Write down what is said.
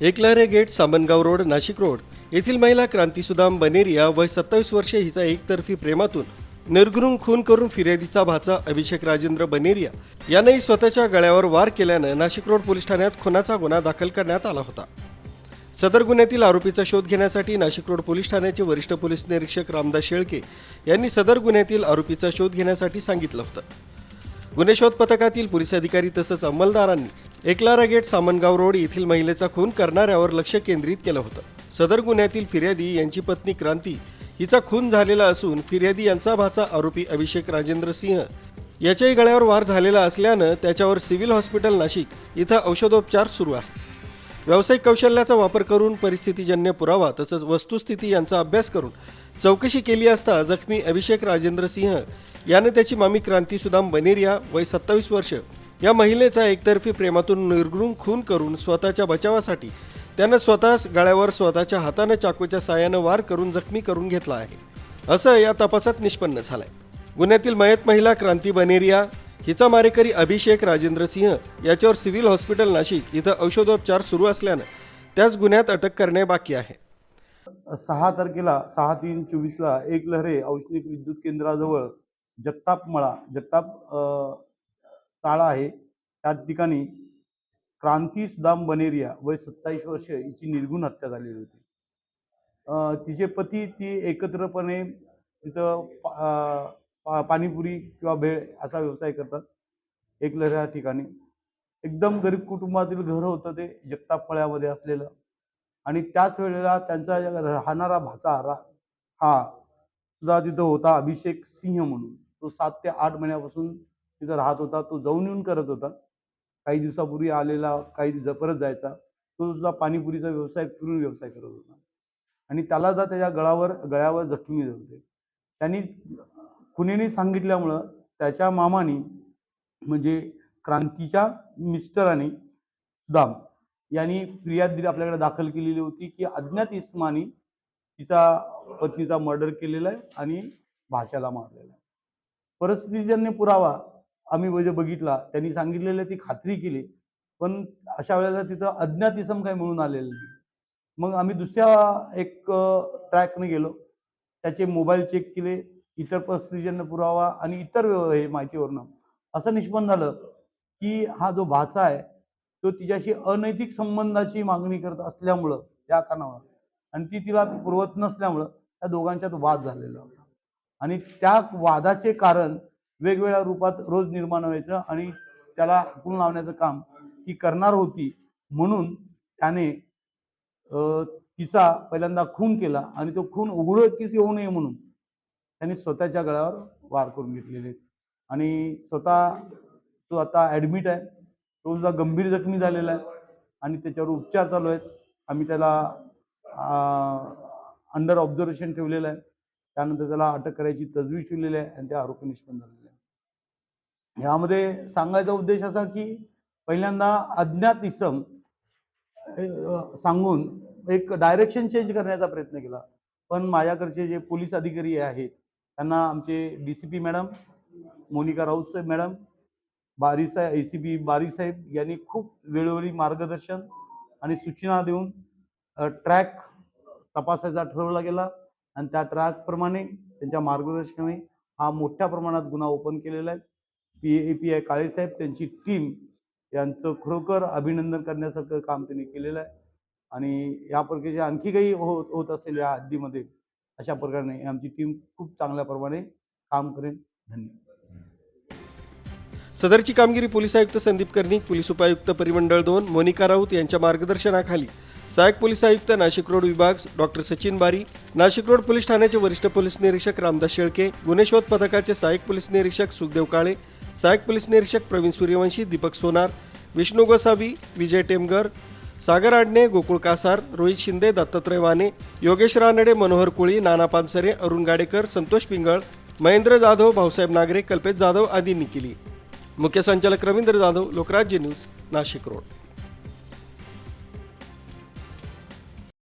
Eklahare gate Samangaon road Nashik road येथील महिला क्रांतीसुदाम बनेरिया वय सत्तावीस वर्षे हिचा एकतर्फी प्रेमातून निर्घृण खून करून फिर्यादीचा भाचा अभिषेक राजेंद्र बनेरिया यानेही स्वतःच्या गळ्यावर वार केल्यानं नाशिक रोड पोलीस ठाण्यात खुनाचा गुन्हा दाखल करण्यात आला होता. सदर गुन्ह्यातील आरोपीचा शोध घेण्यासाठी नाशिक रोड पोलीस ठाण्याचे वरिष्ठ पोलीस निरीक्षक रामदास शेळके यांनी सदर गुन्ह्यातील आरोपीचा शोध घेण्यासाठी सांगितलं होतं. गुन्हे शोध पथकातील पोलीस अधिकारी तसंच अंमलदारांनी एकलारा गेट सामनगाव रोड येथील महिलेचा खून करणाऱ्यावर लक्ष केंद्रित केलं होतं. सदर गुन्ह्यातील फिर्यादी यांची पत्नी क्रांती हिचा खून झालेला असून फिर्यादी यांचा भाचा आरोपी अभिषेक राजेंद्र सिंह याच्याही गळ्यावर वार झालेला असल्यानं त्याच्यावर सिव्हिल हॉस्पिटल नाशिक इथं औषधोपचार सुरू आहे. व्यावसायिक कौशल्याचा वापर करून परिस्थितीजन्य पुरावा तसंच वस्तुस्थिती यांचा अभ्यास करून चौकशी केली असता जखमी अभिषेक राजेंद्र सिंह यानं त्याची मामी क्रांती सुदाम बनेरिया वय सत्तावीस वर्ष या महिलेचा एकतर्फी प्रेमातून निर्गुण खून करून स्वतःच्या बचावासाठी त्यानं स्वतःच गळ्यावर स्वतःच्या हातानं चाकूच्या सायानं वार करून जखमी करून घेतला आहे. असं या तपासात निष्पन्न झालंय. गुन्ह्यातील मयत महिला क्रांती बनेरिया हिचा मारेकरी अभिषेक राजेंद्र सिंह याच्यावर सिव्हिल हॉस्पिटल नाशिक इथं औषधोपचार सुरू असल्यानं त्याच गुन्ह्यात अटक करणे बाकी आहे. सहा तारखेला सहा तीन चोवीसला एक लहरे औष्णिक विद्युत केंद्राजवळ जगताप मळा जगताप ताळा आहे. त्या ठिकाणी क्रांती सुदाम बनेरिया वय सत्तावीस वर्ष हिची निर्गुण हत्या झालेली होती. तिचे पती ती एकत्रपणे तिथं पा- पा- पाणीपुरी किंवा भेळ असा व्यवसाय करतात. एक ठिकाणी. एकदम गरीब कुटुंबातील घर होतं ते जगताप फळ्यामध्ये असलेलं. आणि त्याच वेळेला त्यांचा राहणारा भाचा रा हा सुद्धा तिथं होता अभिषेक सिंह म्हणून. तो सात ते आठ महिन्यापासून तिथं राहत होता. तो जाऊन येऊन करत होता. काही दिवसापूर्वी आलेला काही दिवसा परत जायचा. तो सुद्धा पाणीपुरीचा व्यवसाय फिरून व्यवसाय करत होता. आणि त्याला जर त्याच्या गळावर गळ्यावर जखमी होते. त्यांनी खुनेने सांगितल्यामुळं त्याच्या मामाने म्हणजे क्रांतीच्या मिस्टरांनी दाम यांनी फिर्याद दिली आपल्याकडे दाखल केलेली होती की अज्ञात इस्मानी तिचा पत्नीचा मर्डर केलेला आहे आणि भाच्याला मारलेला आहे. परिस्थितीजन्य पुरावा आम्ही म्हणजे बघितला त्यांनी सांगितलेलं ती खात्री केली. पण अशा वेळेला तिथं अज्ञात इसम काही मिळून आलेलं नाही. मग आम्ही दुसऱ्या एक ट्रॅकने गेलो. त्याचे मोबाईल चेक केले इतर परिस्थितीजन्य पुरावा आणि इतर व्यव- हे माहितीवरनं. असं निष्पन्न झालं की हा जो भाचा आहे तो तिच्याशी अनैतिक संबंधाची मागणी करत असल्यामुळं त्या कारणामुळं आणि ती तिला पुरवत नसल्यामुळं त्या दोघांच्यात वाद झालेला होता. आणि त्या वादाचे कारण वेगवेगळ्या रूपात रोज निर्माण व्हायचं आणि त्याला हाकून लावण्याचं काम ती करणार होती म्हणून त्याने तिचा पहिल्यांदा खून केला आणि तो खून उघडकीस येऊ नये म्हणून त्यांनी स्वतःच्या गळ्यावर वार करून घेतलेले. आणि स्वतः तो आता ॲडमिट आहे. तो सुद्धा गंभीर जखमी झालेला आहे आणि त्याच्यावर उपचार चालू आहेत. आम्ही त्याला अंडर ऑब्झर्वेशन ठेवलेलं आहे. त्यानंतर त्याला अटक करायची तजवीज ठेवलेली आहे आणि ते आरोपी निष्पन्न झालेले यामध्ये सांगायचा उद्देश असा की पहिल्यांदा अज्ञात इसम सांगून एक डायरेक्शन चेंज करण्याचा प्रयत्न केला. पण माझ्याकडचे जे पोलीस अधिकारी आहेत त्यांना आमचे D C P madam Monika Raut साहेब मॅडम बारी साहेब ए सी पी बारी साहेब यांनी खूप वेळोवेळी मार्गदर्शन आणि सूचना देऊन ट्रॅक तपासायचा ठरवला गेला. आणि त्या ट्रॅकप्रमाणे त्यांच्या मार्गदर्शनाने हा मोठ्या प्रमाणात गुन्हा ओपन केलेला आहे. पी ए पी आय काळेसाहेब त्यांची टीम यांचं खरोखर अभिनंदन करण्यासारखं काम त्यांनी केलेलं आहे. आणि या प्रकारचे आणखी काही होत होत असेल या हद्दीमध्ये अशा प्रकारे आमची टीम खूप चांगल्या प्रमाणे काम करेल. धन्यवाद. सदरची कामगिरी पोलीस आयुक्त संदीप कर्णिक पोलीस उपायुक्त परिमंडळ दोन मोनिका राऊत यांच्या मार्गदर्शनाखाली सहायक पोलीस आयुक्त नाशिक रोड विभाग doctor Sachin Bari Nashik road police ठाण्याचे वरिष्ठ पोलीस निरीक्षक रामदास शेळके गुन्हे शोध पथकाचे सहाय्यक पोलीस निरीक्षक सुखदेव काळे सहाय्यक पोलीस निरीक्षक प्रवीण सूर्यवंशी दीपक सोनार विष्णू गोसावी विजय टेमगर सागर आडणे गोकुळ कासार रोहित शिंदे दत्तात्रय वाने योगेश रानडे मनोहर कुळी नाना पानसरे अरुण गाडेकर संतोष पिंगळ महेंद्र जाधव भाऊसाहेब नागरे कल्पेश जाधव आदींनी केली. मुख्य संचालक रवींद्र जाधव लोकराज्य न्यूज नाशिक रोड.